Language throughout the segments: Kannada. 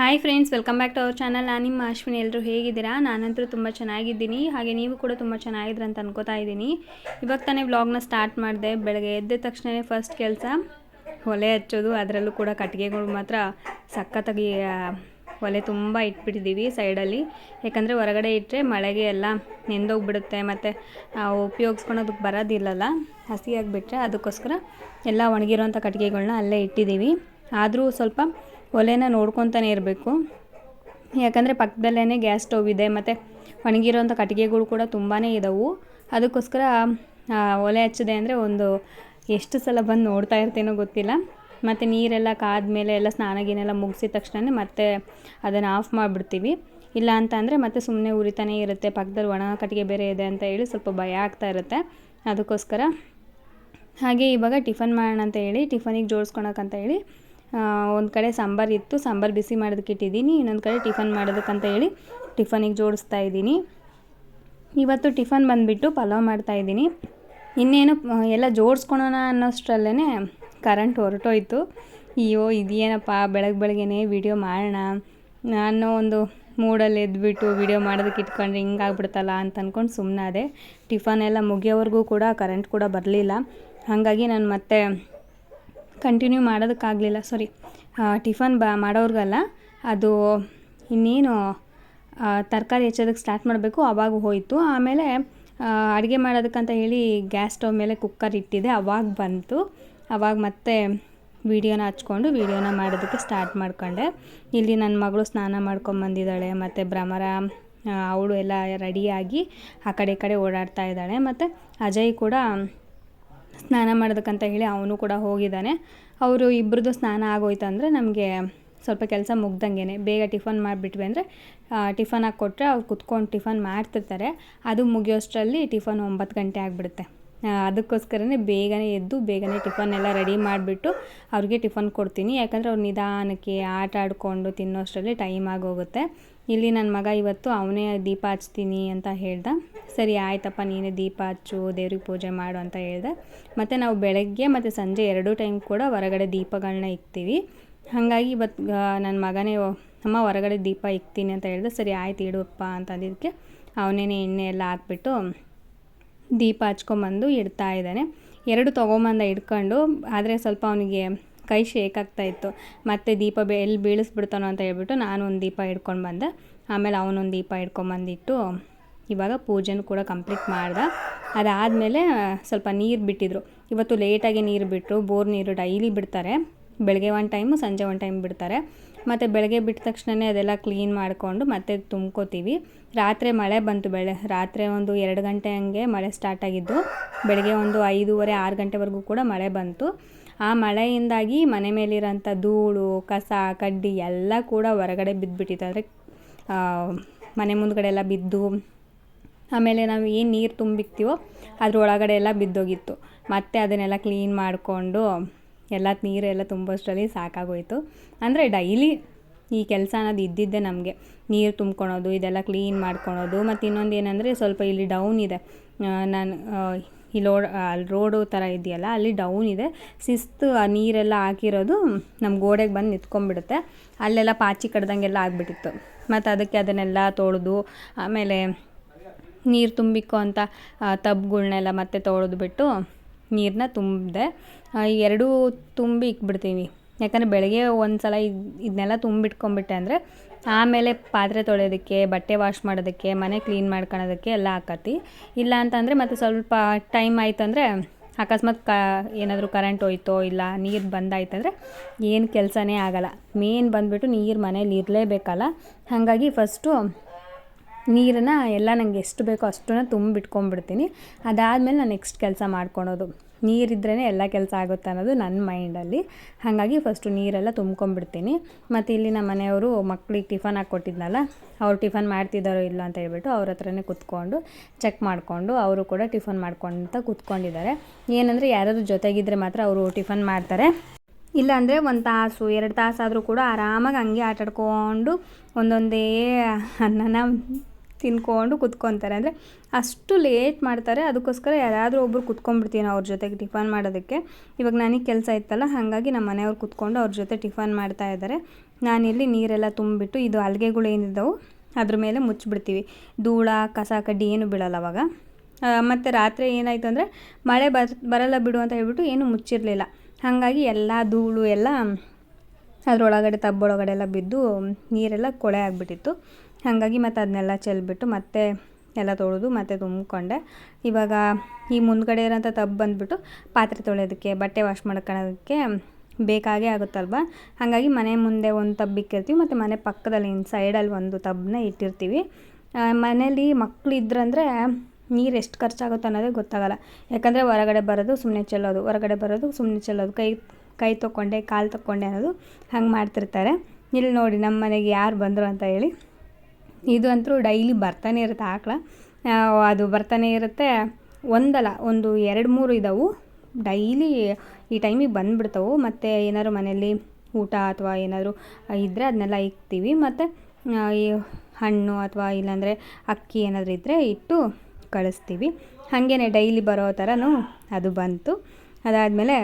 Hi friends welcome back to our channel ನಾನು ನಿಮ್ಮ ಅಶ್ವಿನಿ. ಎಲ್ಲರೂ ಹೇಗಿದ್ದೀರಾ? ನಾನಂತೂ ತುಂಬ ಚೆನ್ನಾಗಿದ್ದೀನಿ. ಹಾಗೆ ನೀವು ಕೂಡ ತುಂಬ ಚೆನ್ನಾಗಿದ್ದೀರ ಅಂತ ಅನ್ಕೋತಾ ಇದ್ದೀನಿ. ಇವಾಗ ತಾನೇ ವ್ಲಾಗ್ನ ಸ್ಟಾರ್ಟ್ ಮಾಡಿದೆ. ಬೆಳಗ್ಗೆ ಎದ್ದ ತಕ್ಷಣವೇ ಫಸ್ಟ್ ಕೆಲಸ, ಒಲೆ ಹಚ್ಚೋದು, ಅದರಲ್ಲೂ ಕೂಡ ಕಟ್ಟಿಗೆಗಳು ಮಾತ್ರ ಸಖತ್ತಾಗಿ ಒಲೆ ತುಂಬ ಇಟ್ಬಿಟ್ಟಿದ್ದೀವಿ ಸೈಡಲ್ಲಿ. ಯಾಕಂದರೆ ಹೊರಗಡೆ ಇಟ್ಟರೆ ಮಳೆಗೆ ಎಲ್ಲ ನೆಂದೋಗ್ಬಿಡುತ್ತೆ. ಮತ್ತು ಉಪಯೋಗಿಸ್ಕೊಳೋದಕ್ಕೆ ಬರೋದಿಲ್ಲಲ್ಲ. ಹಸಿಯಾಗಿಬಿಟ್ರೆ ಅದಕ್ಕೋಸ್ಕರ ಎಲ್ಲ ಒಣಗಿರೋಂಥ ಕಟ್ಟಿಗೆಗಳನ್ನ ಅಲ್ಲೇ ಇಟ್ಟಿದ್ದೀವಿ. ಆದರೂ ಸ್ವಲ್ಪ ಒಲೆನ ನೋಡ್ಕೊತಾನೆ ಇರಬೇಕು. ಯಾಕಂದರೆ ಪಕ್ಕದಲ್ಲೇ ಗ್ಯಾಸ್ ಸ್ಟವ್ ಇದೆ, ಮತ್ತು ಒಣಗಿರೋಂಥ ಕಟ್ಟಿಗೆಗಳು ಕೂಡ ತುಂಬಾ ಇದ್ದಾವೆ ಅದಕ್ಕೋಸ್ಕರ ಒಲೆ ಹಚ್ಚಿದೆ ಅಂದರೆ ಒಂದು ಎಷ್ಟು ಸಲ ಬಂದು ನೋಡ್ತಾ ಇರ್ತೇನೋ ಗೊತ್ತಿಲ್ಲ. ಮತ್ತು ನೀರೆಲ್ಲ ಕಾದ್ಮೇಲೆ ಎಲ್ಲ ಸ್ನಾನ ಗೀನೆಲ್ಲ ಮುಗಿಸಿದ ತಕ್ಷಣ ಮತ್ತೆ ಅದನ್ನು ಆಫ್ ಮಾಡಿಬಿಡ್ತೀವಿ. ಇಲ್ಲ ಅಂತ ಅಂದರೆ ಮತ್ತೆ ಸುಮ್ಮನೆ ಉರಿತಾನೇ ಇರುತ್ತೆ. ಪಕ್ಕದಲ್ಲಿ ಒಣ ಕಟ್ಟಿಗೆ ಬೇರೆ ಇದೆ ಅಂತ ಹೇಳಿ ಸ್ವಲ್ಪ ಭಯ ಆಗ್ತಾ ಇರುತ್ತೆ. ಅದಕ್ಕೋಸ್ಕರ ಹಾಗೆ ಇವಾಗ ಟಿಫನ್ ಮಾಡೋಣ ಅಂತ ಹೇಳಿ, ಟಿಫನಿಗೆ ಜೋಡಿಸ್ಕೊಳಕ್ಕಂತ ಹೇಳಿ ಒಂದು ಕಡೆ ಸಾಂಬಾರು ಇತ್ತು, ಸಾಂಬಾರು ಬಿಸಿ ಮಾಡೋದಕ್ಕೆ ಇಟ್ಟಿದ್ದೀನಿ, ಇನ್ನೊಂದು ಕಡೆ ಟಿಫನ್ ಮಾಡೋದಕ್ಕಂತ ಹೇಳಿ ಟಿಫನಿಗೆ ಜೋಡಿಸ್ತಾ ಇದ್ದೀನಿ. ಇವತ್ತು ಟಿಫನ್ ಬಂದುಬಿಟ್ಟು ಪಲಾವ್ ಮಾಡ್ತಾಯಿದ್ದೀನಿ ಇನ್ನೇನು ಎಲ್ಲ ಜೋಡಿಸ್ಕೊಳೋಣ ಅನ್ನೋಷ್ಟರಲ್ಲೇ ಕರೆಂಟ್ ಹೊರಟೋಯ್ತು. ಅಯ್ಯೋ, ಇದೇನಪ್ಪ ಬೆಳಗ್ಗೆ ಬೆಳಗ್ಗೆನೇ ವಿಡಿಯೋ ಮಾಡೋಣ ನಾನು ಒಂದು ಮೂಡಲ್ಲಿ ಎದ್ಬಿಟ್ಟು ವಿಡಿಯೋ ಮಾಡೋದಕ್ಕೆ ಇಟ್ಕೊಂಡ್ರೆ ಹಿಂಗಾಗ್ಬಿಡ್ತಲ್ಲ ಅಂತ ಅಂದ್ಕೊಂಡು ಸುಮ್ಮನಾದೆ ಟಿಫನ್ ಎಲ್ಲ ಮುಗಿಯೋವರೆಗೂ ಕೂಡ ಕರೆಂಟ್ ಕೂಡ ಬರಲಿಲ್ಲ. ಹಾಗಾಗಿ ನಾನು ಮತ್ತೆ ಕಂಟಿನ್ಯೂ ಮಾಡೋದಕ್ಕಾಗಲಿಲ್ಲ ಸಾರಿ ಟಿಫನ್ ಬ, ಮಾಡೋರ್ಗಲ್ಲ. ಅದು ಇನ್ನೇನು ತರಕಾರಿ ಹೆಚ್ಚೋದಕ್ಕೆ ಸ್ಟಾರ್ಟ್ ಮಾಡಬೇಕು, ಅವಾಗ ಹೋಯಿತು. ಆಮೇಲೆ ಅಡುಗೆ ಮಾಡೋದಕ್ಕಂತ ಹೇಳಿ ಗ್ಯಾಸ್ ಸ್ಟವ್ ಮೇಲೆ ಕುಕ್ಕರ್ ಇಟ್ಟಿದ್ದೆ ಅವಾಗ ಬಂತು. ಅವಾಗ ಮತ್ತೆ ವೀಡಿಯೋನ ಹಚ್ಕೊಂಡು ವೀಡಿಯೋನ ಮಾಡೋದಕ್ಕೆ ಸ್ಟಾರ್ಟ್ ಮಾಡ್ಕೊಂಡೆ. ಇಲ್ಲಿ ನನ್ನ ಮಗಳು ಸ್ನಾನ ಮಾಡ್ಕೊಂಬಂದಿದ್ದಾಳೆ ಮತ್ತು ಭ್ರಮರ ಅವಳು ಎಲ್ಲ ರೆಡಿಯಾಗಿ ಆ ಕಡೆ ಕಡೆ ಓಡಾಡ್ತಾ ಇದ್ದಾಳೆ. ಮತ್ತು ಅಜಯ್ ಕೂಡ ಸ್ನಾನ ಮಾಡೋದಕ್ಕಂತ ಹೇಳಿ ಅವನು ಕೂಡ ಹೋಗಿದ್ದಾನೆ. ಅವರು ಇಬ್ಬರದ್ದು ಸ್ನಾನ ಆಗೋಯ್ತು ಅಂದರೆ ನಮಗೆ ಸ್ವಲ್ಪ ಕೆಲಸ ಮುಗ್ದಂಗೆ ಬೇಗ ಟಿಫನ್ ಮಾಡಿಬಿಟ್ವಿ ಅಂದರೆ ಟಿಫನ್ ಹಾಕಿ ಕೊಟ್ಟರೆ ಅವ್ರು ಕುತ್ಕೊಂಡು ಟಿಫನ್ ಮಾಡ್ತಿರ್ತಾರೆ. ಅದು ಮುಗಿಯೋಷ್ಟರಲ್ಲಿ ಟಿಫನ್ ಒಂಬತ್ತು ಗಂಟೆ ಆಗಿಬಿಡುತ್ತೆ. ಅದಕ್ಕೋಸ್ಕರನೇ ಬೇಗನೆ ಎದ್ದು ಬೇಗನೆ ಟಿಫನ್ ಎಲ್ಲ ರೆಡಿ ಮಾಡಿಬಿಟ್ಟು ಅವ್ರಿಗೆ ಟಿಫನ್ ಕೊಡ್ತೀನಿ. ಯಾಕಂದರೆ ಅವ್ರು ನಿಧಾನಕ್ಕೆ ಆಟ ಆಡಿಕೊಂಡು ತಿನ್ನೋಷ್ಟರಲ್ಲಿ ಟೈಮ್ ಆಗೋಗುತ್ತೆ. ಇಲ್ಲಿ ನನ್ನ ಮಗ ಇವತ್ತು ಅವನೇ ದೀಪ ಹಚ್ತೀನಿ ಅಂತ ಹೇಳ್ದ. ಸರಿ ಆಯ್ತಪ್ಪ, ನೀನೇ ದೀಪ ಹಚ್ಚು, ದೇವ್ರಿಗೆ ಪೂಜೆ ಮಾಡು ಅಂತ ಹೇಳಿದೆ. ಮತ್ತು ನಾವು ಬೆಳಗ್ಗೆ ಮತ್ತು ಸಂಜೆ ಎರಡೂ ಟೈಮ್ ಕೂಡ ಹೊರಗಡೆ ದೀಪಗಳನ್ನ ಇಕ್ತೀವಿ. ಹಾಗಾಗಿ ಇವತ್ತು ನನ್ನ ಮಗನೇ ಅಮ್ಮ ಹೊರಗಡೆ ದೀಪ ಇಕ್ತೀನಿ ಅಂತ ಹೇಳಿದೆ. ಸರಿ ಆಯ್ತು ಇಡುವಪ್ಪ ಅಂತ ಅಂದಿದ್ದಕ್ಕೆ ಅವನೇನೆ ಎಣ್ಣೆ ಎಲ್ಲ ಹಾಕ್ಬಿಟ್ಟು ದೀಪ ಹಚ್ಕೊಂಬಂದು ಇಡ್ತಾ ಇದ್ದಾನೆ. ಎರಡು ತೊಗೊಂಬಂದ ಇಟ್ಕೊಂಡು ಆದರೆ ಸ್ವಲ್ಪ ಅವನಿಗೆ ಕೈ ಶೇಕ್ ಆಗ್ತಾ ಇತ್ತು. ಮತ್ತು ದೀಪ ಬೆ, ಎಲ್ಲಿ ಬೀಳಿಸ್ಬಿಡ್ತಾನೋ ಅಂತ ಹೇಳ್ಬಿಟ್ಟು ನಾನು ಒಂದು ದೀಪ ಹಿಡ್ಕೊಂಡು ಬಂದೆ. ಆಮೇಲೆ ಅವನೊಂದು ದೀಪ ಹಿಡ್ಕೊಂಬಂದಿಟ್ಟು ಇವಾಗ ಪೂಜೆನೂ ಕೂಡ ಕಂಪ್ಲೀಟ್ ಮಾಡ್ದೆ. ಅದಾದಮೇಲೆ ಸ್ವಲ್ಪ ನೀರು ಬಿಟ್ಟಿದ್ರು. ಇವತ್ತು ಲೇಟಾಗಿ ನೀರು ಬಿಟ್ಟರು ಬೋರ್ ನೀರು ಡೈಲಿ ಬಿಡ್ತಾರೆ. ಬೆಳಗ್ಗೆ ಒಂದು ಟೈಮು, ಸಂಜೆ ಒಂದು ಟೈಮ್ ಬಿಡ್ತಾರೆ. ಮತ್ತು ಬೆಳಗ್ಗೆ ಬಿಟ್ಟ ತಕ್ಷಣವೇ ಅದೆಲ್ಲ ಕ್ಲೀನ್ ಮಾಡಿಕೊಂಡು ಮತ್ತೆ ತುಂಬ್ಕೋತೀವಿ. ರಾತ್ರಿ ಮಳೆ ಬಂತು ಬೆಳೆ, ರಾತ್ರಿ ಒಂದು ಎರಡು ಗಂಟೆ ಹಂಗೆ ಮಳೆ ಸ್ಟಾರ್ಟ್ ಆಗಿದ್ದು. ಬೆಳಗ್ಗೆ ಒಂದು ಐದೂವರೆ, ಆರು ಗಂಟೆವರೆಗೂ ಕೂಡ ಮಳೆ ಬಂತು. ಆ ಮಳೆಯಿಂದಾಗಿ ಮನೆ ಮೇಲಿರೋಂಥ ಧೂಳು, ಕಸ, ಕಡ್ಡಿ ಎಲ್ಲ ಕೂಡ ಹೊರಗಡೆ ಬಿದ್ದುಬಿಟ್ಟಿತ್ತು ಅಂದರೆ ಮನೆ ಮುಂದ್ಗಡೆ ಎಲ್ಲ ಬಿದ್ದು ಆಮೇಲೆ ನಾವು ಏನು ನೀರು ತುಂಬಿಕ್ತೀವೋ ಅದ್ರ ಒಳಗಡೆ ಎಲ್ಲ ಬಿದ್ದೋಗಿತ್ತು. ಮತ್ತೆ ಅದನ್ನೆಲ್ಲ ಕ್ಲೀನ್ ಮಾಡಿಕೊಂಡು ಎಲ್ಲ ನೀರೆಲ್ಲ ತುಂಬೋಷ್ಟರಲ್ಲಿ ಸಾಕಾಗೋಯಿತು. ಅಂದರೆ ಡೈಲಿ ಈ ಕೆಲಸ ಅನ್ನೋದು ಇದ್ದಿದ್ದೆ ನಮಗೆ. ನೀರು ತುಂಬ್ಕೊಳೋದು, ಇದೆಲ್ಲ ಕ್ಲೀನ್ ಮಾಡ್ಕೊಳೋದು. ಮತ್ತು ಇನ್ನೊಂದು ಏನಂದರೆ ಸ್ವಲ್ಪ ಇಲ್ಲಿ ಡೌನ್ ಇದೆ. ನಾನು ಈ ಲೋಡ್ ರೋಡು ಥರ ಇದೆಯಲ್ಲ, ಅಲ್ಲಿ ಡೌನ್ ಇದೆ. ಶಿಸ್ತು ಆ ನೀರೆಲ್ಲ ಹಾಕಿರೋದು ನಮ್ಮ ಗೋಡೆಗೆ ಬಂದು ನಿಂತ್ಕೊಂಡ್ಬಿಡುತ್ತೆ. ಅಲ್ಲೆಲ್ಲ ಪಾಚಿ ಕಡ್ದಂಗೆಲ್ಲ ಆಗಿಬಿಟ್ಟಿತ್ತು. ಮತ್ತು ಅದಕ್ಕೆ ಅದನ್ನೆಲ್ಲ ತೊಳೆದು, ಆಮೇಲೆ ನೀರು ತುಂಬಿಕ್ಕೋ ಅಂತ ಟಬ್ಗಳ್ನೆಲ್ಲ ಮತ್ತೆ ತೊಳೆದ್ಬಿಟ್ಟು ನೀರನ್ನ ತುಂಬಿದೆ ಎರಡೂ ತುಂಬಿ ಇಕ್ಬಿಡ್ತೀವಿ ಯಾಕಂದರೆ ಬೆಳಗ್ಗೆ ಒಂದು ಸಲ ಇದು ಇದನ್ನೆಲ್ಲ ತುಂಬಿಟ್ಕೊಂಬಿಟ್ಟೆ ಅಂದರೆ, ಆಮೇಲೆ ಪಾತ್ರೆ ತೊಳೆಯೋದಕ್ಕೆ, ಬಟ್ಟೆ ವಾಶ್ ಮಾಡೋದಕ್ಕೆ, ಮನೆ ಕ್ಲೀನ್ ಮಾಡ್ಕೊಳೋದಕ್ಕೆ ಎಲ್ಲ ಹಾಕತ್ತಿ ಇಲ್ಲ ಅಂತಂದರೆ ಮತ್ತು ಸ್ವಲ್ಪ ಟೈಮ್ ಆಯ್ತಂದರೆ ಅಕಸ್ಮಾತ್ ಕ, ಏನಾದರೂ ಕರೆಂಟ್ ಹೋಯ್ತೋ ಇಲ್ಲ, ನೀರು ಬಂದಾಯ್ತಂದರೆ ಏನು ಕೆಲಸನೇ ಆಗಲ್ಲ. ಮೇನ್ ಬಂದುಬಿಟ್ಟು ನೀರು ಮನೇಲಿ ಇರಲೇಬೇಕಲ್ಲ. ಹಾಗಾಗಿ ಫಸ್ಟು ನೀರನ್ನು ಎಲ್ಲ ನನಗೆ ಎಷ್ಟು ಬೇಕೋ ಅಷ್ಟನ್ನು ತುಂಬಿಟ್ಕೊಂಡ್ಬಿಡ್ತೀನಿ ಅದಾದಮೇಲೆ ನಾನು ನೆಕ್ಸ್ಟ್ ಕೆಲಸ ಮಾಡ್ಕೊಳೋದು. ನೀರಿದ್ರೇ ಎಲ್ಲ ಕೆಲಸ ಆಗುತ್ತೆ ಅನ್ನೋದು ನನ್ನ ಮೈಂಡಲ್ಲಿ. ಹಾಗಾಗಿ ಫಸ್ಟು ನೀರೆಲ್ಲ ತುಂಬ್ಕೊಂಡ್ಬಿಡ್ತೀನಿ. ಮತ್ತು ಇಲ್ಲಿ ನಮ್ಮ ಮನೆಯವರು ಮಕ್ಳಿಗೆ ಟಿಫನ್ ಹಾಕ್ಕೊಟ್ಟಿದ್ನಲ್ಲ ಅವ್ರು ಟಿಫನ್ ಮಾಡ್ತಿದ್ದಾರೋ ಇಲ್ಲ ಅಂತ ಹೇಳ್ಬಿಟ್ಟು ಅವ್ರ ಹತ್ರನೇ ಕುತ್ಕೊಂಡು ಚೆಕ್ ಮಾಡಿಕೊಂಡು ಅವರು ಕೂಡ ಟಿಫನ್ ಮಾಡ್ಕೊತ ಕೂತ್ಕೊಂಡಿದ್ದಾರೆ. ಏನಂದರೆ ಯಾರಾದರೂ ಜೊತೆಗಿದ್ದರೆ ಮಾತ್ರ ಅವರು ಟಿಫನ್ ಮಾಡ್ತಾರೆ. ಇಲ್ಲಾಂದರೆ ಒಂದು ತಾಸು, ಎರಡು ತಾಸಾದರೂ ಕೂಡ ಆರಾಮಾಗಿ ಹಂಗೆ ಆಟಾಡ್ಕೊಂಡು ಒಂದೊಂದೇ ಅನ್ನನ ತಿನ್ಕೊಂಡು ಕುತ್ಕೊತಾರೆ. ಅಂದರೆ ಅಷ್ಟು ಲೇಟ್ ಮಾಡ್ತಾರೆ. ಅದಕ್ಕೋಸ್ಕರ ಯಾರಾದರೂ ಒಬ್ಬರು ಕುತ್ಕೊಂಡ್ಬಿಡ್ತೀನಿ ಅವ್ರ ಜೊತೆಗೆ ಟಿಫನ್ ಮಾಡೋದಕ್ಕೆ. ಇವಾಗ ನನಗೆ ಕೆಲಸ ಇತ್ತಲ್ಲ, ಹಾಗಾಗಿ ನಮ್ಮ ಮನೆಯವ್ರು ಕುತ್ಕೊಂಡು ಅವ್ರ ಜೊತೆ ಟಿಫನ್ ಮಾಡ್ತಾ ಇದ್ದಾರೆ ನಾನಿಲ್ಲಿ ನೀರೆಲ್ಲ ತುಂಬಿಬಿಟ್ಟು ಇದು ಅಲ್ಗೆಗಳು ಏನಿದ್ದಾವೆ ಅದ್ರ ಮೇಲೆ ಮುಚ್ಚಿಬಿಡ್ತೀವಿ. ಧೂಳ, ಕಸ, ಕಡ್ಡಿ ಏನು ಬೀಳಲ್ಲ ಅವಾಗ. ಮತ್ತು ರಾತ್ರಿ ಏನಾಯಿತು ಅಂದರೆ ಮಳೆ ಬರ್ ಬರಲ್ಲ ಬಿಡು ಅಂತ ಹೇಳ್ಬಿಟ್ಟು ಏನು ಮುಚ್ಚಿರಲಿಲ್ಲ. ಹಾಗಾಗಿ ಎಲ್ಲ ಧೂಳು ಎಲ್ಲ ಅದರೊಳಗಡೆ, ತಬ್ಬೊಳಗಡೆ ಎಲ್ಲ ಬಿದ್ದು ನೀರೆಲ್ಲ ಕೊಳೆ ಆಗಿಬಿಟ್ಟಿತ್ತು. ಹಾಗಾಗಿ ಮತ್ತು ಅದನ್ನೆಲ್ಲ ಚೆಲ್ಬಿಟ್ಟು ಮತ್ತೆ ಎಲ್ಲ ತೊಳೆದು ಮತ್ತೆ ತುಂಬಿಕೊಂಡೆ. ಇವಾಗ ಈ ಮುಂದ್ಗಡೆ ಇರೋಂಥ ಟಬ್ ಬಂದುಬಿಟ್ಟು ಪಾತ್ರೆ ತೊಳೆಯೋದಕ್ಕೆ, ಬಟ್ಟೆ ವಾಶ್ ಮಾಡ್ಕೊಳೋದಕ್ಕೆ ಬೇಕಾಗೇ ಆಗುತ್ತಲ್ವ? ಹಾಗಾಗಿ ಮನೆ ಮುಂದೆ ಒಂದು ಟಬ್ ಇಕ್ಕಿರ್ತೀವಿ, ಮತ್ತು ಮನೆ ಪಕ್ಕದಲ್ಲಿ ಇನ್ನು ಸೈಡಲ್ಲಿ ಒಂದು ಟಬ್ನ ಇಟ್ಟಿರ್ತೀವಿ. ಮನೇಲಿ ಮಕ್ಕಳು ಇದ್ರಂದರೆ ನೀರು ಎಷ್ಟು ಖರ್ಚಾಗುತ್ತೆ ಅನ್ನೋದೇ ಗೊತ್ತಾಗಲ್ಲ. ಯಾಕಂದರೆ ಹೊರಗಡೆ ಬರೋದು ಸುಮ್ಮನೆ ಚೆಲ್ಲೋದು, ಹೊರಗಡೆ ಬರೋದು ಸುಮ್ಮನೆ ಚೆಲ್ಲೋದು, ಕೈ ಕೈ ತೊಗೊಂಡೆ ಕಾಲು ತೊಗೊಂಡೆ ಅನ್ನೋದು ಹಂಗೆ ಮಾಡ್ತಿರ್ತಾರೆ. ಇಲ್ಲಿ ನೋಡಿ ನಮ್ಮ ಮನೆಗೆ ಯಾರು ಬಂದರು ಅಂತ ಹೇಳಿ. ಇದು ಅಂತೂ ಡೈಲಿ ಬರ್ತಾನೆ ಇರುತ್ತೆ ಆಕಳ. ಅದು ಬರ್ತಾನೆ ಇರುತ್ತೆ ಒಂದಲ್ಲ, ಒಂದು ಎರಡು ಮೂರು ಇದ್ದಾವೆ ಡೈಲಿ ಈ ಟೈಮಿಗೆ ಬಂದುಬಿಡ್ತಾವೆ. ಮತ್ತು ಏನಾದ್ರು ಮನೆಯಲ್ಲಿ ಊಟ ಅಥವಾ ಏನಾದರೂ ಇದ್ದರೆ ಅದನ್ನೆಲ್ಲ ಇಕ್ತೀವಿ. ಮತ್ತು ಈ ಹಣ್ಣು ಅಥವಾ ಇಲ್ಲಾಂದರೆ ಅಕ್ಕಿ ಏನಾದರೂ ಇದ್ದರೆ ಇಟ್ಟು ಕಳಿಸ್ತೀವಿ. ಹಾಗೇ ಡೈಲಿ ಬರೋ ಥರನೂ ಅದು ಬಂತು. ಅದಾದಮೇಲೆ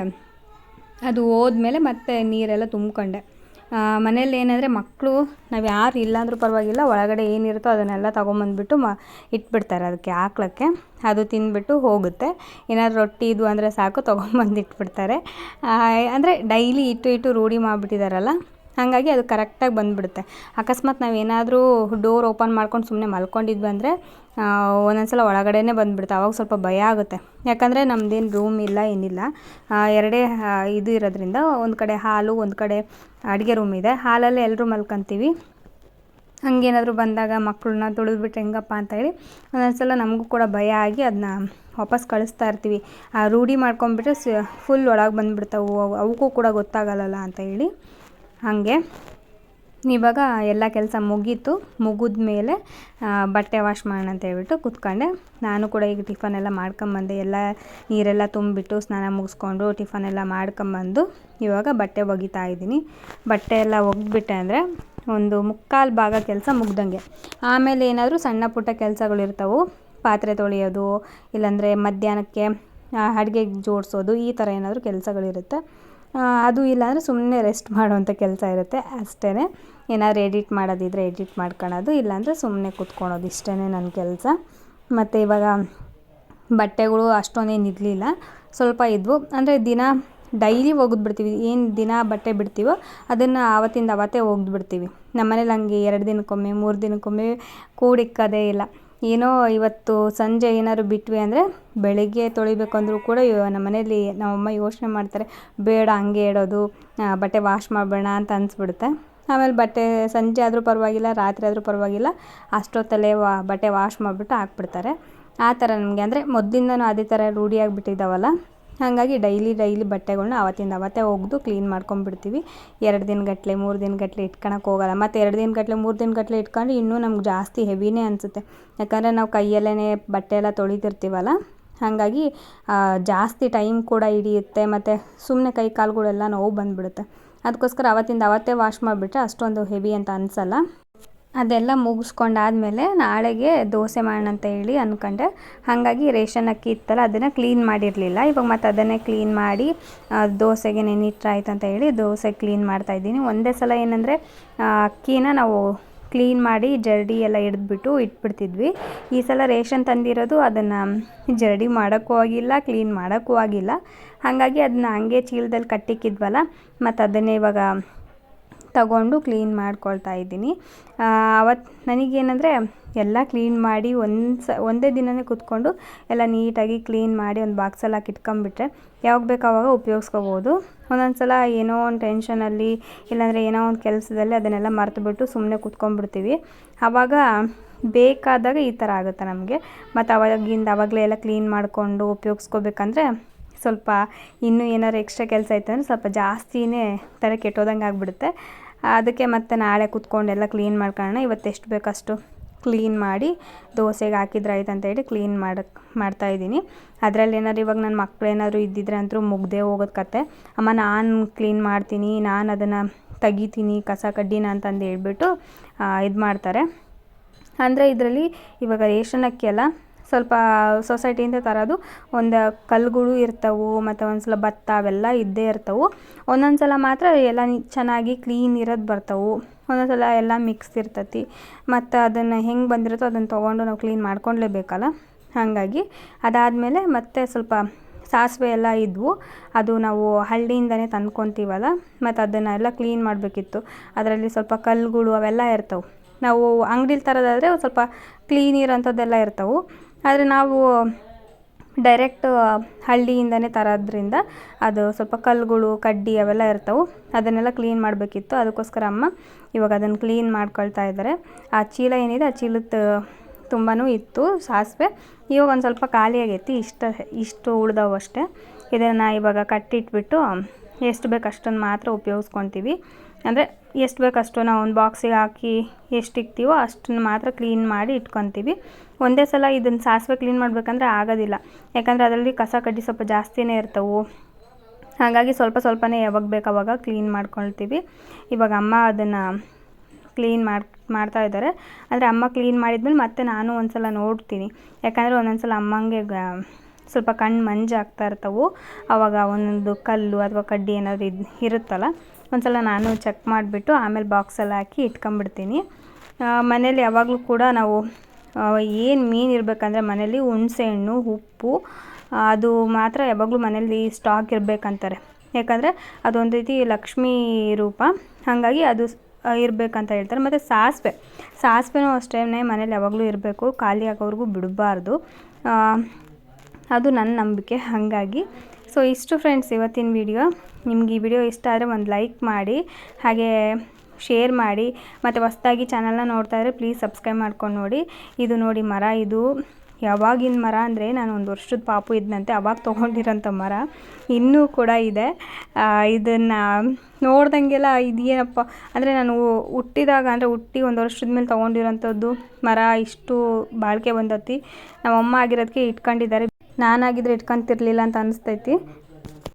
ಅದು ಹೋದ್ಮೇಲೆ ಮತ್ತೆ ನೀರೆಲ್ಲ ತುಂಬಿಕೊಂಡೆ. ಮನೇಲಿ ಏನಂದರೆ ಮಕ್ಕಳು ನಾವು ಯಾರು ಇಲ್ಲಾಂದ್ರೂ ಪರವಾಗಿಲ್ಲ, ಒಳಗಡೆ ಏನಿರುತ್ತೋ ಅದನ್ನೆಲ್ಲ ತೊಗೊಂಬಂದ್ಬಿಟ್ಟು ಮ, ಇಟ್ಬಿಡ್ತಾರೆ ಅದಕ್ಕೆ ಹಾಕ್ಳಕ್ಕೆ ಅದು ತಿಂದ್ಬಿಟ್ಟು ಹೋಗುತ್ತೆ. ಏನಾದ್ರು ರೊಟ್ಟಿ ಇದು ಅಂದರೆ ಸಾಕು, ತೊಗೊಂಬಂದು ಇಟ್ಬಿಡ್ತಾರೆ. ಅಂದರೆ ಡೈಲಿ ಇಟ್ಟು ಇಟ್ಟು ರೂಢಿ ಮಾಡಿಬಿಟ್ಟಿದಾರಲ್ಲ ಹಾಗಾಗಿ ಅದು ಕರೆಕ್ಟಾಗಿ ಬಂದುಬಿಡುತ್ತೆ. ಅಕಸ್ಮಾತ್ ನಾವು ಏನಾದರೂ ಡೋರ್ ಓಪನ್ ಮಾಡ್ಕೊಂಡು ಸುಮ್ಮನೆ ಮಲ್ಕೊಂಡಿದ್ವಿ ಅಂದರೆ ಒಂದೊಂದು ಸಲ ಒಳಗಡೆನೇ ಬಂದುಬಿಡುತ್ತೆ. ಅವಾಗ ಸ್ವಲ್ಪ ಭಯ ಆಗುತ್ತೆ. ಯಾಕಂದರೆ ನಮ್ಮದೇನು ರೂಮ್ ಇಲ್ಲ, ಏನಿಲ್ಲ. ಎರಡೇ ಇದು ಇರೋದ್ರಿಂದ ಒಂದು ಕಡೆ ಹಾಲು, ಒಂದು ಕಡೆ ಅಡುಗೆ ರೂಮ್ ಇದೆ. ಹಾಲಲ್ಲೇ ಎಲ್ಲರೂ ಮಲ್ಕೊತೀವಿ. ಹಂಗೇನಾದರೂ ಬಂದಾಗ ಮಕ್ಕಳನ್ನ ತುಳಿದ್ಬಿಟ್ರೆ ಹೆಂಗಪ್ಪ ಅಂತ ಹೇಳಿ ಒಂದೊಂದು ಸಲ ನಮಗೂ ಕೂಡ ಭಯ ಆಗಿ ಅದನ್ನ ವಾಪಸ್ ಕಳಿಸ್ತಾ ಇರ್ತೀವಿ. ಆ, ರೂಢಿ ಮಾಡ್ಕೊಂಬಿಟ್ರೆ ಸ ಫುಲ್ ಒಳಗೆ ಬಂದುಬಿಡ್ತಾವೆ. ಅವಕ್ಕೂ ಕೂಡ ಗೊತ್ತಾಗಲ್ಲ ಅಂತ ಹೇಳಿ. ಹಾಗೆ. ಇವಾಗ ಎಲ್ಲ ಕೆಲಸ ಮುಗೀತು. ಮುಗಿದ ಮೇಲೆ ಬಟ್ಟೆ ವಾಶ್ ಮಾಡೋಣ ಅಂತ ಹೇಳ್ಬಿಟ್ಟು ಕೂತ್ಕೊಂಡೆ. ನಾನು ಕೂಡ ಈಗ ಟಿಫನ್ ಎಲ್ಲ ಮಾಡ್ಕೊಂಬಂದೆ. ಎಲ್ಲ ನೀರೆಲ್ಲ ತುಂಬಿಬಿಟ್ಟು ಸ್ನಾನ ಮುಗಿಸ್ಕೊಂಡು ಟಿಫನ್ ಎಲ್ಲ ಮಾಡ್ಕೊಂಬಂದು ಇವಾಗ ಬಟ್ಟೆ ಒಗಿತಾ ಇದ್ದೀನಿ. ಬಟ್ಟೆ ಎಲ್ಲ ಒಗ್ಬಿಟ್ಟೆ ಅಂದರೆ ಒಂದು ಮುಕ್ಕಾಲು ಭಾಗ ಕೆಲಸ ಮುಗ್ದಂಗೆ. ಆಮೇಲೆ ಏನಾದರೂ ಸಣ್ಣ ಪುಟ್ಟ ಕೆಲಸಗಳಿರ್ತವೆ ಪಾತ್ರೆ ತೊಳೆಯೋದು, ಇಲ್ಲಾಂದರೆ ಮಧ್ಯಾಹ್ನಕ್ಕೆ ಅಡುಗೆಗೆ ಜೋಡಿಸೋದು, ಈ ಥರ ಏನಾದರೂ ಕೆಲಸಗಳಿರುತ್ತೆ. ಅದು ಇಲ್ಲಾಂದರೆ ಸುಮ್ಮನೆ ರೆಸ್ಟ್ ಮಾಡುವಂಥ ಕೆಲಸ ಇರುತ್ತೆ ಅಷ್ಟೇ ಏನಾದ್ರು ಎಡಿಟ್ ಮಾಡೋದಿದ್ರೆ ಎಡಿಟ್ ಮಾಡ್ಕೊಳ್ಳೋದು ಇಲ್ಲಾಂದರೆ ಸುಮ್ಮನೆ ಕೂತ್ಕೊಳೋದು ಇಷ್ಟೇ ನನ್ನ ಕೆಲಸ. ಮತ್ತು ಇವಾಗ ಬಟ್ಟೆಗಳು ಅಷ್ಟೊಂದೇನು ಇರಲಿಲ್ಲ. ಸ್ವಲ್ಪ ಇದ್ವು. ಅಂದರೆ ದಿನ ಡೈಲಿ ಒಗೆದ್ಬಿಡ್ತೀವಿ. ಏನು ದಿನ ಬಟ್ಟೆ ಬಿಡ್ತೀವೋ ಅದನ್ನು ಆವತ್ತಿಂದ ಅವತ್ತೇ ಒಗ್ದುಬಿಡ್ತೀವಿ. ನಮ್ಮ ಮನೇಲಿ ಹಂಗೆ ಎರಡು ದಿನಕ್ಕೊಮ್ಮೆ, ಮೂರು ದಿನಕ್ಕೊಮ್ಮೆ ಕೂಡಿಕ್ಕೋದೇ ಇಲ್ಲ. ಏನೋ ಇವತ್ತು ಸಂಜೆ ಏನಾದ್ರು ಬಿಟ್ವಿ ಅಂದರೆ ಬೆಳಗ್ಗೆ ತೊಳಿಬೇಕು ಅಂದರೂ ಕೂಡ ನಮ್ಮ ಮನೇಲಿ ನಮ್ಮಮ್ಮ ಯೋಚನೆ ಮಾಡ್ತಾರೆ, ಬೇಡ ಹಂಗೆ ಇಡೋದು ಬಟ್ಟೆ ವಾಶ್ ಮಾಡಬೇಡ ಅಂತ ಅನಿಸ್ಬಿಡುತ್ತೆ. ಆಮೇಲೆ ಬಟ್ಟೆ ಸಂಜೆ ಆದರೂ ಪರವಾಗಿಲ್ಲ, ರಾತ್ರಿ ಆದರೂ ಪರವಾಗಿಲ್ಲ, ಅಷ್ಟೊತ್ತಲ್ಲೇ ವಾ ಬಟ್ಟೆ ವಾಶ್ ಮಾಡಿಬಿಟ್ಟು ಹಾಕ್ಬಿಡ್ತಾರೆ. ಆ ಥರ ನಮಗೆ ಅಂದರೆ ಮೊದಲಿಂದನೂ ಅದೇ ಥರ ರೂಢಿಯಾಗಿಬಿಟ್ಟಿದ್ದಾವಲ್ಲ ಹಾಗಾಗಿ ಡೈಲಿ ಡೈಲಿ ಬಟ್ಟೆಗಳನ್ನ ಅವತ್ತಿಂದ ಅವತ್ತೇ ಒಗೆದು ಕ್ಲೀನ್ ಮಾಡ್ಕೊಂಬಿಡ್ತೀವಿ. ಎರಡು ದಿನಗಟ್ಲೆ, ಮೂರು ದಿನಗಟ್ಲೆ ಇಟ್ಕೊಳಕ್ಕೆ ಹೋಗಲ್ಲ. ಮತ್ತು ಎರಡು ದಿನಗಟ್ಲೆ, ಮೂರು ದಿನಗಟ್ಲೆ ಇಟ್ಕೊಂಡ್ರೆ ಇನ್ನೂ ನಮ್ಗೆ ಜಾಸ್ತಿ ಹೆವಿನೇ ಅನಿಸುತ್ತೆ. ಯಾಕಂದರೆ ನಾವು ಕೈಯಲ್ಲೇ ಬಟ್ಟೆ ಎಲ್ಲ ತೊಳಿತಿರ್ತೀವಲ್ಲ, ಹಾಗಾಗಿ ಜಾಸ್ತಿ ಟೈಮ್ ಕೂಡ ಹಿಡಿಯುತ್ತೆ. ಮತ್ತು ಸುಮ್ಮನೆ ಕೈ ಕಾಲುಗಳೆಲ್ಲ ನೋವು ಬಂದುಬಿಡುತ್ತೆ. ಅದಕ್ಕೋಸ್ಕರ ಅವತ್ತಿಂದ ಅವತ್ತೇ ವಾಶ್ ಮಾಡಿಬಿಟ್ರೆ ಅಷ್ಟೊಂದು ಹೆವಿ ಅಂತ ಅನಿಸಲ್ಲ. ಅದೆಲ್ಲ ಮುಗಿಸ್ಕೊಂಡಾದ್ಮೇಲೆ ನಾಳೆಗೆ ದೋಸೆ ಮಾಡೋಣ ಅಂತ ಹೇಳಿ ಅಂದ್ಕೊಂಡೆ ಹಾಗಾಗಿ ರೇಷನ್ ಅಕ್ಕಿ ಇತ್ತಲ್ಲ, ಅದನ್ನು ಕ್ಲೀನ್ ಮಾಡಿರಲಿಲ್ಲ. ಇವಾಗ ಮತ್ತು ಅದನ್ನೇ ಕ್ಲೀನ್ ಮಾಡಿ ದೋಸೆಗೆ ನೆನಿಟ್ರಾಯ್ತು ಅಂತ ಹೇಳಿ ದೋಸೆ ಕ್ಲೀನ್ ಮಾಡ್ತಾಯಿದ್ದೀನಿ ಒಂದೇ ಸಲ ಏನಂದರೆ ಅಕ್ಕಿನ ನಾವು ಕ್ಲೀನ್ ಮಾಡಿ ಜರಡಿ ಎಲ್ಲ ಹಿಡಿದ್ಬಿಟ್ಟು ಇಟ್ಬಿಡ್ತಿದ್ವಿ. ಈ ಸಲ ರೇಷನ್ ತಂದಿರೋದು ಅದನ್ನು ಜರಡಿ ಮಾಡೋಕ್ಕೂ ಆಗಿಲ್ಲ ಕ್ಲೀನ್ ಮಾಡೋಕ್ಕೂ ಆಗಿಲ್ಲ. ಹಾಗಾಗಿ ಅದನ್ನ ಹಂಗೆ ಚೀಲದಲ್ಲಿ ಕಟ್ಟಿಕ್ಕಿದ್ವಲ್ಲ, ಮತ್ತು ಅದನ್ನೇ ಇವಾಗ ತಗೊಂಡು ಕ್ಲೀನ್ ಮಾಡ್ಕೊಳ್ತಾ ಇದ್ದೀನಿ. ಅವತ್ತು ನನಗೇನಂದರೆ ಎಲ್ಲ ಕ್ಲೀನ್ ಮಾಡಿ ಒಂದು ಸ ಒಂದೇ ದಿನವೇ ಕೂತ್ಕೊಂಡು ಎಲ್ಲ ನೀಟಾಗಿ ಕ್ಲೀನ್ ಮಾಡಿ ಒಂದು ಬಾಕ್ಸಲ್ಲಿ ಹಾಕಿ ಇಟ್ಕೊಂಬಿಟ್ರೆ ಯಾವಾಗ ಬೇಕು ಆವಾಗ ಉಪಯೋಗಿಸ್ಕೋಬೋದು. ಒಂದೊಂದು ಸಲ ಏನೋ ಒಂದು ಟೆನ್ಷನಲ್ಲಿ ಇಲ್ಲಾಂದರೆ ಏನೋ ಒಂದು ಕೆಲಸದಲ್ಲಿ ಅದನ್ನೆಲ್ಲ ಮರೆತುಬಿಟ್ಟು ಸುಮ್ಮನೆ ಕೂತ್ಕೊಂಡ್ಬಿಡ್ತೀವಿ. ಆವಾಗ ಬೇಕಾದಾಗ ಈ ಥರ ಆಗುತ್ತೆ ನಮಗೆ. ಮತ್ತು ಅವಾಗಿಂದ ಆವಾಗಲೇ ಎಲ್ಲ ಕ್ಲೀನ್ ಮಾಡಿಕೊಂಡು ಉಪಯೋಗಿಸ್ಕೋಬೇಕಂದ್ರೆ ಸ್ವಲ್ಪ ಇನ್ನೂ ಏನಾದ್ರು ಎಕ್ಸ್ಟ್ರಾ ಕೆಲಸ ಆಯ್ತು ಅಂದರೆ ಸ್ವಲ್ಪ ಜಾಸ್ತಿನೇ ತಲೆ ಕೆಟ್ಟೋದಂಗೆ ಆಗಿಬಿಡುತ್ತೆ ಅದಕ್ಕೆ ಮತ್ತೆ ನಾಳೆ ಕೂತ್ಕೊಂಡು ಎಲ್ಲ ಕ್ಲೀನ್ ಮಾಡ್ಕೊಳ್ಳೋಣ. ಇವತ್ತು ಎಷ್ಟು ಬೇಕಷ್ಟು ಕ್ಲೀನ್ ಮಾಡಿ ದೋಸೆಗೆ ಹಾಕಿದ್ರೆ ಆಯ್ತು ಅಂತ ಹೇಳಿ ಕ್ಲೀನ್ ಮಾಡಕ್ಕೆ ಮಾಡ್ತಾಯಿದ್ದೀನಿ ಅದರಲ್ಲಿ ಏನಾದ್ರು ಇವಾಗ ನನ್ನ ಮಕ್ಳು ಏನಾದರೂ ಇದ್ದಿದ್ರೆ ಅಂತೂ ಮುಗ್ದೇ ಹೋಗೋದು ಕತೆ. ಅಮ್ಮ ನಾನು ಕ್ಲೀನ್ ಮಾಡ್ತೀನಿ, ನಾನು ಅದನ್ನು ತೆಗಿತೀನಿ, ಕಸ ಕಡ್ಡಿನ ಅಂತಂದು ಹೇಳ್ಬಿಟ್ಟು ಇದು ಮಾಡ್ತಾರೆ ಅಂದರೆ ಇದರಲ್ಲಿ ಇವಾಗ ರೇಷನ್ ಅಕ್ಕಿ ಅಲ್ಲ ಸ್ವಲ್ಪ ಸೊಸೈಟಿಯಿಂದ ತರೋದು ಒಂದು ಕಲ್ಲುಗಳು ಇರ್ತವೆ, ಮತ್ತು ಒಂದು ಸಲ ಭತ್ತ ಅವೆಲ್ಲ ಇದ್ದೇ ಇರ್ತವೆ. ಒಂದೊಂದು ಸಲ ಮಾತ್ರ ಎಲ್ಲ ಚೆನ್ನಾಗಿ ಕ್ಲೀನ್ ಇರೋದು ಬರ್ತವೆ. ಒಂದೊಂದು ಸಲ ಎಲ್ಲ ಮಿಕ್ಸ್ ಇರ್ತೈತಿ. ಮತ್ತು ಅದನ್ನು ಹೆಂಗೆ ಬಂದಿರುತ್ತೋ ಅದನ್ನು ತೊಗೊಂಡು ನಾವು ಕ್ಲೀನ್ ಮಾಡ್ಕೊಳ್ಲೇಬೇಕಲ್ಲ ಹಾಗಾಗಿ ಅದಾದಮೇಲೆ ಮತ್ತೆ ಸ್ವಲ್ಪ ಸಾಸಿವೆ ಎಲ್ಲ ಇದ್ವು. ಅದು ನಾವು ಹಳ್ಳಿಯಿಂದನೇ ತಂದ್ಕೊತೀವಲ್ಲ? ಮತ್ತು ಅದನ್ನು ಎಲ್ಲ ಕ್ಲೀನ್ ಮಾಡಬೇಕಿತ್ತು. ಅದರಲ್ಲಿ ಸ್ವಲ್ಪ ಕಲ್ಲುಗಳು ಅವೆಲ್ಲ ಇರ್ತವೆ. ನಾವು ಅಂಗ್ಡಿಲಿ ತರೋದಾದರೆ ಸ್ವಲ್ಪ ಕ್ಲೀನ್ ಇರೋಂಥದ್ದೆಲ್ಲ ಇರ್ತವೆ. ಆದರೆ ನಾವು ಡೈರೆಕ್ಟ್ ಹಳ್ಳಿಯಿಂದನೇ ತರೋದ್ರಿಂದ ಅದು ಸ್ವಲ್ಪ ಕಲ್ಲುಗಳು, ಕಡ್ಡಿ ಅವೆಲ್ಲ ಇರ್ತವೆ. ಅದನ್ನೆಲ್ಲ ಕ್ಲೀನ್ ಮಾಡಬೇಕಿತ್ತು. ಅದಕ್ಕೋಸ್ಕರ ಅಮ್ಮ ಇವಾಗ ಅದನ್ನು ಕ್ಲೀನ್ ಮಾಡ್ಕೊಳ್ತಾ ಇದ್ದಾರೆ ಆ ಚೀಲ ಏನಿದೆ, ಆ ಚೀಲದ ತುಂಬಾ ಇತ್ತು, ಸಾಸಿವೆ. ಇವಾಗ ಒಂದು ಸ್ವಲ್ಪ ಖಾಲಿಯಾಗೈತಿ ಆಗೈತಿ. ಇಷ್ಟ, ಇಷ್ಟು ಉಳ್ದವು ಅಷ್ಟೇ. ಇದನ್ನು ಇವಾಗ ಕಟ್ಟಿಟ್ಬಿಟ್ಟು ಎಷ್ಟು ಬೇಕು ಅಷ್ಟನ್ನು ಮಾತ್ರ ಉಪಯೋಗಿಸ್ಕೊತೀವಿ. ಅಂದರೆ ಎಷ್ಟು ಬೇಕು ಅಷ್ಟು ನಾವು ಒಂದು ಬಾಕ್ಸಿಗೆ ಹಾಕಿ ಎಷ್ಟು ಇಕ್ತೀವೋ ಅಷ್ಟನ್ನು ಮಾತ್ರ ಕ್ಲೀನ್ ಮಾಡಿ ಇಟ್ಕೊತೀವಿ. ಒಂದೇ ಸಲ ಇದನ್ನು ಸಾಸಿವೆ ಕ್ಲೀನ್ ಮಾಡಬೇಕಂದ್ರೆ ಆಗೋದಿಲ್ಲ. ಯಾಕಂದರೆ ಅದರಲ್ಲಿ ಕಸ ಕಡ್ಡಿ ಸ್ವಲ್ಪ ಜಾಸ್ತಿನೇ ಇರ್ತವೆ. ಹಾಗಾಗಿ ಸ್ವಲ್ಪ ಸ್ವಲ್ಪನೇ ಯಾವಾಗ ಬೇಕು ಅವಾಗ ಕ್ಲೀನ್ ಮಾಡ್ಕೊಳ್ತೀವಿ. ಇವಾಗ ಅಮ್ಮ ಅದನ್ನು ಕ್ಲೀನ್ ಮಾಡಿ, ಮಾಡ್ತಾ ಇದ್ದಾರೆ ಅಂದರೆ ಅಮ್ಮ ಕ್ಲೀನ್ ಮಾಡಿದ್ಮೇಲೆ ಮತ್ತೆ ನಾನು ಒಂದು ಸಲ ನೋಡ್ತೀನಿ. ಯಾಕಂದರೆ ಒಂದೊಂದು ಸಲ ಅಮ್ಮಂಗೆ ಸ್ವಲ್ಪ ಕಣ್ಣು ಮಂಜಾಗ್ತಾ ಇರ್ತವೆ. ಆವಾಗ ಒಂದೊಂದು ಕಲ್ಲು ಅಥವಾ ಕಡ್ಡಿ ಏನಾದರೂ ಇದು, ಇರುತ್ತಲ್ಲ ಒಂದು ಸಲ ನಾನು ಚೆಕ್ ಮಾಡಿಬಿಟ್ಟು ಆಮೇಲೆ ಬಾಕ್ಸಲ್ಲಿ ಹಾಕಿ ಇಟ್ಕೊಂಬಿಡ್ತೀನಿ ಮನೇಲಿ ಯಾವಾಗಲೂ ಕೂಡ ನಾವು ಏನು ಮೀನು ಇರಬೇಕಂದ್ರೆ ಮನೇಲಿ ಹುಣಸೆ ಹಣ್ಣು, ಉಪ್ಪು ಅದು ಮಾತ್ರ ಯಾವಾಗಲೂ ಮನೇಲಿ ಸ್ಟಾಕ್ ಇರಬೇಕಂತಾರೆ. ಯಾಕಂದರೆ ಅದೊಂದು ರೀತಿ ಲಕ್ಷ್ಮೀ ರೂಪ. ಹಾಗಾಗಿ ಅದು ಇರಬೇಕಂತ ಹೇಳ್ತಾರೆ. ಮತ್ತು ಸಾಸಿವೆ, ಸಾಸಿವೆನೂ ಅಷ್ಟೇ ಮನೇಲಿ ಯಾವಾಗಲೂ ಇರಬೇಕು, ಖಾಲಿ ಆಗೋವರೆಗೂ ಬಿಡಬಾರ್ದು. ಅದು ನನ್ನ ನಂಬಿಕೆ. ಹಾಗಾಗಿ ಸೊ ಇಷ್ಟು ಫ್ರೆಂಡ್ಸ್ ಇವತ್ತಿನ ವಿಡಿಯೋ ನಿಮ್ಗೆ ಈ ವಿಡಿಯೋ ಇಷ್ಟ ಆದರೆ ಒಂದು ಲೈಕ್ ಮಾಡಿ, ಹಾಗೆ ಶೇರ್ ಮಾಡಿ, ಮತ್ತು ಹೊಸ್ದಾಗಿ ಚಾನಲ್ನ ನೋಡ್ತಾ ಇದ್ರೆ ಪ್ಲೀಸ್ ಸಬ್ಸ್ಕ್ರೈಬ್ ಮಾಡ್ಕೊಂಡು ನೋಡಿ. ಇದು ನೋಡಿ ಮರ, ಇದು ಯಾವಾಗಿನ ಮರ ಅಂದರೆ ನಾನು ಒಂದು ವರ್ಷದ ಪಾಪು ಇದ್ದಂತೆ ಅವಾಗ ತೊಗೊಂಡಿರೋಂಥ ಮರ. ಇನ್ನೂ ಕೂಡ ಇದೆ. ಇದನ್ನು ನೋಡ್ದಂಗೆಲ್ಲ ಇದೇನಪ್ಪ ಅಂದರೆ ನಾನು ಹುಟ್ಟಿದಾಗ ಅಂದರೆ ಹುಟ್ಟಿ ಒಂದು ವರ್ಷದ ಮೇಲೆ ತೊಗೊಂಡಿರೋಂಥದ್ದು ಮರ ಇಷ್ಟು ಬಾಳಿಕೆ ಬಂದತಿ. ನಮ್ಮಮ್ಮ ಆಗಿರೋದಕ್ಕೆ ಇಟ್ಕೊಂಡಿದ್ದಾರೆ. ನಾನಾಗಿದ್ರೆ ಇಟ್ಕೊತಿರ್ಲಿಲ್ಲ ಅಂತ ಅನಿಸ್ತೈತಿ.